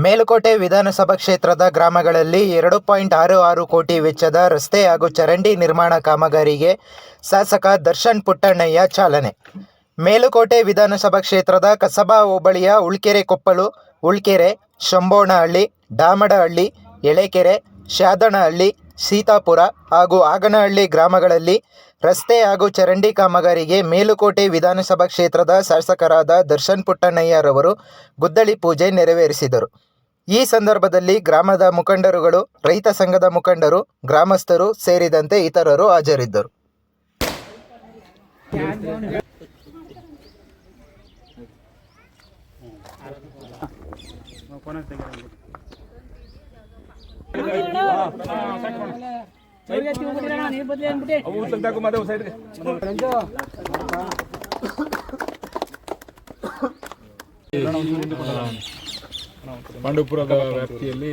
ಮೇಲುಕೋಟೆ ವಿಧಾನಸಭಾ ಕ್ಷೇತ್ರದ ಗ್ರಾಮಗಳಲ್ಲಿ ಎರಡು ಪಾಯಿಂಟ್ ಆರು ಆರು ಕೋಟಿ ವೆಚ್ಚದ ರಸ್ತೆ ಹಾಗೂ ಚರಂಡಿ ನಿರ್ಮಾಣ ಕಾಮಗಾರಿಗೆ ಶಾಸಕ ದರ್ಶನ್ ಪುಟ್ಟಣ್ಣಯ್ಯ ಚಾಲನೆ. ಮೇಲುಕೋಟೆ ವಿಧಾನಸಭಾ ಕ್ಷೇತ್ರದ ಕಸಬಾ ಹೋಬಳಿಯ ಉಳ್ಕೆರೆ ಕೊಪ್ಪಳು ಉಳ್ಕೆರೆ, ಶಂಬೋಣಹಳ್ಳಿ, ಡಾಮಡಹಳ್ಳಿ, ಎಳೆಕೆರೆ ಶಾದನಹಳ್ಳಿ ಸೀತಾಪುರ ಹಾಗೂ ಆಗನಹಳ್ಳಿ ಗ್ರಾಮಗಳಲ್ಲಿ ರಸ್ತೆ ಹಾಗೂ ಚರಂಡಿ ಕಾಮಗಾರಿಗೆ ಮೇಲುಕೋಟೆ ವಿಧಾನಸಭಾ ಕ್ಷೇತ್ರದ ಶಾಸಕರಾದ ದರ್ಶನ್ ಪುಟ್ಟಣ್ಣಯ್ಯರವರು ಗುದ್ದಲಿ ಪೂಜೆ ನೆರವೇರಿಸಿದರು. ಈ ಸಂದರ್ಭದಲ್ಲಿ ಗ್ರಾಮದ ಮುಖಂಡರುಗಳು, ರೈತ ಸಂಘದ ಮುಖಂಡರು, ಗ್ರಾಮಸ್ಥರು ಸೇರಿದಂತೆ ಇತರರು ಹಾಜರಿದ್ದರು. ಪಾಂಡವಪುರದ ವ್ಯಾಪ್ತಿಯಲ್ಲಿ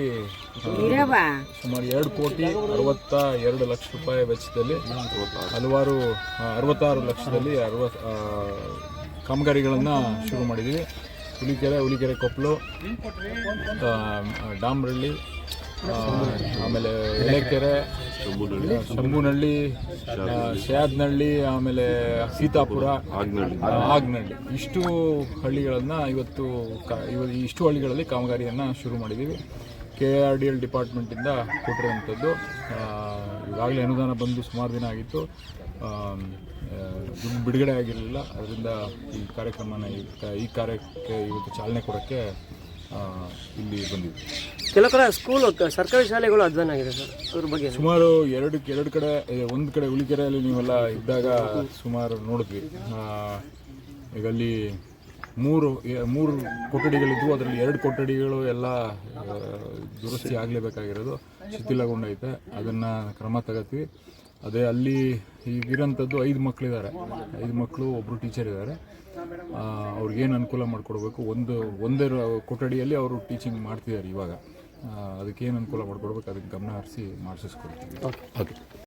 ಸುಮಾರು ಎರಡು ಕೋಟಿ ಅರವತ್ತ ಎರಡು ಲಕ್ಷ ರೂಪಾಯಿ ವೆಚ್ಚದಲ್ಲಿ ಹಲವಾರು ಅರವತ್ತಾರು ಲಕ್ಷದಲ್ಲಿ ಅರವತ್ ಕಾಮಗಾರಿಗಳನ್ನು ಶುರು ಮಾಡಿದ್ದೀವಿ ಹುಲಿಕೆರೆ ಹುಲಿಕೆರೆ ಕೊಪ್ಪಲು ಡಾಮ್ರಳ್ಳಿ ಆಮೇಲೆ ಎಳೆಕೆರೆ ಶಂಭುನಹಳ್ಳಿ ಶಯಾದ್ನಹಳ್ಳಿ ಆಮೇಲೆ ಸೀತಾಪುರ ಆಗ್ನಳ್ಳಿ ಆಗ್ನಹಳ್ಳಿ ಇಷ್ಟು ಹಳ್ಳಿಗಳನ್ನು ಇವತ್ತು ಇಷ್ಟು ಹಳ್ಳಿಗಳಲ್ಲಿ ಕಾಮಗಾರಿಯನ್ನು ಶುರು ಮಾಡಿದ್ದೀವಿ ಕೆ ಆರ್ ಡಿ ಎಲ್ ಡಿಪಾರ್ಟ್ಮೆಂಟಿಂದ ಕೊಟ್ಟಿರುವಂಥದ್ದು. ಆ, ಈಗಾಗಲೇ ಅನುದಾನ ಬಂದು ಸುಮಾರು ದಿನ ಆಗಿತ್ತು. ದುಡ್ಡು ಬಿಡುಗಡೆ ಆಗಿರಲಿಲ್ಲ. ಅದರಿಂದ ಈ ಕಾರ್ಯಕ್ರಮನ ಈ ಕ- ಈ ಕಾರ್ಯಕ್ಕೆ ಇವತ್ತು ಚಾಲನೆ ಕೊಡೋಕ್ಕೆ ಇಲ್ಲಿ ಬಂದಿದ್ವಿ. ಕೆಲವು ಕಡೆ ಸ್ಕೂಲ್ ಸರ್ಕಾರಿ ಶಾಲೆಗಳು ಅಧ್ಯಯನ ಆಗಿದೆ ಸರ್. ಅದ್ರ ಬಗ್ಗೆ ಸುಮಾರು ಎರಡು ಎರಡು ಕಡೆ ಒಂದು ಕಡೆ ಉಳಿಕೆರೆಯಲ್ಲಿ ನೀವೆಲ್ಲ ಇದ್ದಾಗ ಸುಮಾರು ನೋಡಿದ್ವಿ. ಈಗ ಅಲ್ಲಿ ಮೂರು ಮೂರು ಕೊಠಡಿಗಳಿದ್ವು. ಅದರಲ್ಲಿ ಎರಡು ಕೊಠಡಿಗಳು ಎಲ್ಲ ದುರಸ್ತಿ ಆಗಲೇಬೇಕಾಗಿರೋದು. ಶಿಥಿಲಗೊಂಡೈತೆ ಅದನ್ನು ಕ್ರಮ ತಗೋತೀವಿ. ಅದೇ ಅಲ್ಲಿ ಈಗಿರೋಂಥದ್ದು ಐದು ಮಕ್ಕಳಿದ್ದಾರೆ ಐದು ಮಕ್ಕಳು ಒಬ್ಬರು ಟೀಚರ್ ಇದ್ದಾರೆ. ಅವ್ರಿಗೇನು ಅನುಕೂಲ ಮಾಡಿಕೊಡ್ಬೇಕು? ಒಂದು ಒಂದೇ ಕೊಠಡಿಯಲ್ಲಿ ಅವರು ಟೀಚಿಂಗ್ ಮಾಡ್ತಿದ್ದಾರೆ ಇವಾಗ. ಅದಕ್ಕೇನು ಅನುಕೂಲ ಮಾಡಿಕೊಡ್ಬೇಕು ಅದಕ್ಕೆ ಗಮನ ಹರಿಸಿ ಮಾಡಿಸ್ಕೊಡ್ತೀವಿ ಓಕೆ